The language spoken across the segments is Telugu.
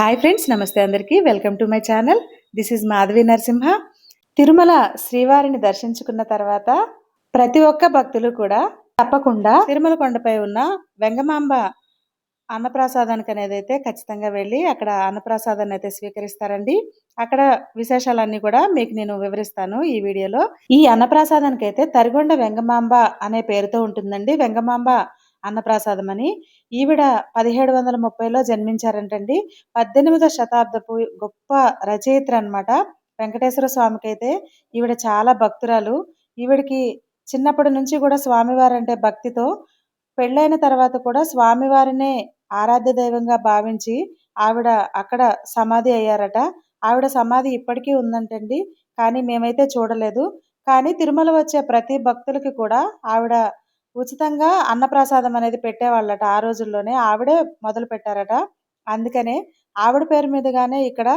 హాయ్ ఫ్రెండ్స్ నమస్తే అందరికీ. Welcome to my channel this is Madhavi Narasimha Tirumala శ్రీవారిని దర్శించుకున్న తర్వాత ప్రతి ఒక్క భక్తులు కూడా తప్పకుండా తిరుమల కొండపై ఉన్న వెంగమాంబ అన్నప్రసాదానికి అనేది అయితే ఖచ్చితంగా వెళ్ళి అక్కడ అన్నప్రసాదాన్ని అయితే స్వీకరిస్తారండి. అక్కడ విశేషాలన్నీ కూడా మీకు నేను వివరిస్తాను ఈ వీడియోలో. ఈ అన్నప్రసాదానికి అయితే తరిగొండ వెంగమాంబ అనే పేరుతో ఉంటుందండి. వెంగమాంబ అన్నప్రసాదం అని ఈవిడ పదిహేడు వందల ముప్పైలో జన్మించారంటండి. పద్దెనిమిదో శతాబ్దపు గొప్ప రచయిత్రి అన్నమాట వెంకటేశ్వర స్వామికి అయితే ఈవిడ చాలా భక్తురాలు. ఈవిడికి చిన్నప్పటి నుంచి కూడా స్వామివారు అంటే భక్తితో పెళ్ళైన తర్వాత కూడా స్వామివారినే ఆరాధ్య దైవంగా భావించి ఆవిడ అక్కడ సమాధి అయ్యారట. ఆవిడ సమాధి ఇప్పటికీ ఉందంటండి. కానీ మేమైతే చూడలేదు. కానీ తిరుమల వచ్చే ప్రతి భక్తులకి కూడా ఆవిడ ఉచితంగా అన్నప్రసాదం అనేది పెట్టేవాళ్ళట ఆ రోజుల్లోనే. ఆవిడే మొదలు పెట్టారట. అందుకనే ఆవిడ పేరు మీదుగానే ఇక్కడ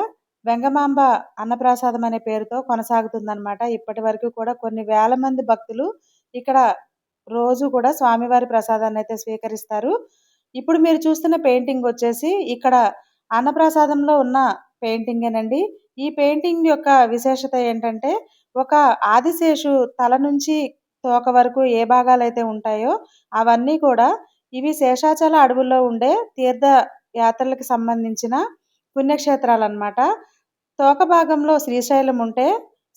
వెంగమాంబ అన్నప్రసాదం అనే పేరుతో కొనసాగుతుందన్నమాట. ఇప్పటి వరకు కూడా కొన్ని వేల మంది భక్తులు ఇక్కడ రోజు కూడా స్వామివారి ప్రసాదాన్ని అయితే స్వీకరిస్తారు. ఇప్పుడు మీరు చూస్తున్న పెయింటింగ్ వచ్చేసి ఇక్కడ అన్నప్రసాదంలో ఉన్న పెయింటింగేనండి. ఈ పెయింటింగ్ యొక్క విశేషత ఏంటంటే ఒక ఆదిశేషు తల నుంచి తోక వరకు ఏ భాగాలైతే ఉంటాయో అవన్నీ కూడా ఇవి శేషాచల అడవుల్లో ఉండే తీర్థ యాత్రలకు సంబంధించిన పుణ్యక్షేత్రాలు అన్నమాట తోక భాగంలో శ్రీశైలం ఉంటే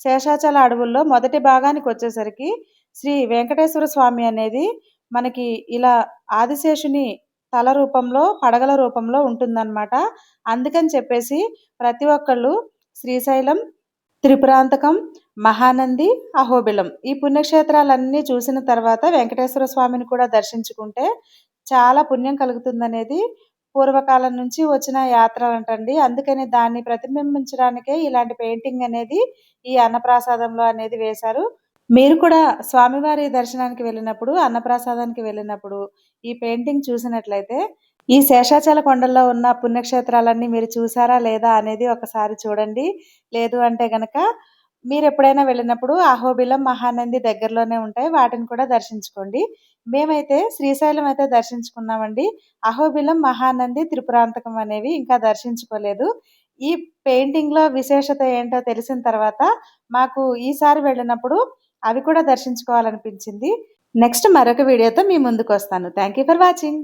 శేషాచల అడవుల్లో మొదటి భాగానికి వచ్చేసరికి శ్రీ వెంకటేశ్వర స్వామి అనేది మనకి ఇలా ఆదిశేషుని తల రూపంలో పడగల రూపంలో ఉంటుందన్నమాట. అందుకని చెప్పేసి ప్రతి ఒక్కళ్ళు శ్రీశైలం త్రిపురాంతకం మహానంది అహోబిలం ఈ పుణ్యక్షేత్రాలన్నీ చూసిన తర్వాత వెంకటేశ్వర స్వామిని కూడా దర్శించుకుంటే చాలా పుణ్యం కలుగుతుందనేది పూర్వకాలం నుంచి వచ్చిన యాత్రలు అంటండి అందుకని దాన్ని ప్రతిబింబించడానికే ఇలాంటి పెయింటింగ్ అనేది ఈ అన్నప్రసాదంలో అనేది వేశారు. మీరు కూడా స్వామివారి దర్శనానికి వెళ్ళినప్పుడు అన్నప్రసాదానికి వెళ్ళినప్పుడు ఈ పెయింటింగ్ చూసినట్లయితే ఈ శేషాచల కొండల్లో ఉన్న పుణ్యక్షేత్రాలన్నీ మీరు చూసారా లేదా అనేది ఒకసారి చూడండి. లేదు అంటే గనక మీరు ఎప్పుడైనా వెళ్ళినప్పుడు అహోబిలం మహానంది దగ్గరలోనే ఉంటాయి. వాటిని కూడా దర్శించుకోండి. మేమైతే శ్రీశైలం అయితే దర్శించుకున్నామండి. అహోబిలం మహానంది త్రిపురాంతకం అనేవి ఇంకా దర్శించుకోలేదు. ఈ పెయింటింగ్లో విశేషత ఏంటో తెలిసిన తర్వాత మాకు ఈసారి వెళ్ళినప్పుడు అవి కూడా దర్శించుకోవాలనిపించింది. నెక్స్ట్ మరొక వీడియోతో మీ ముందుకు వస్తాను. Thank you for watching.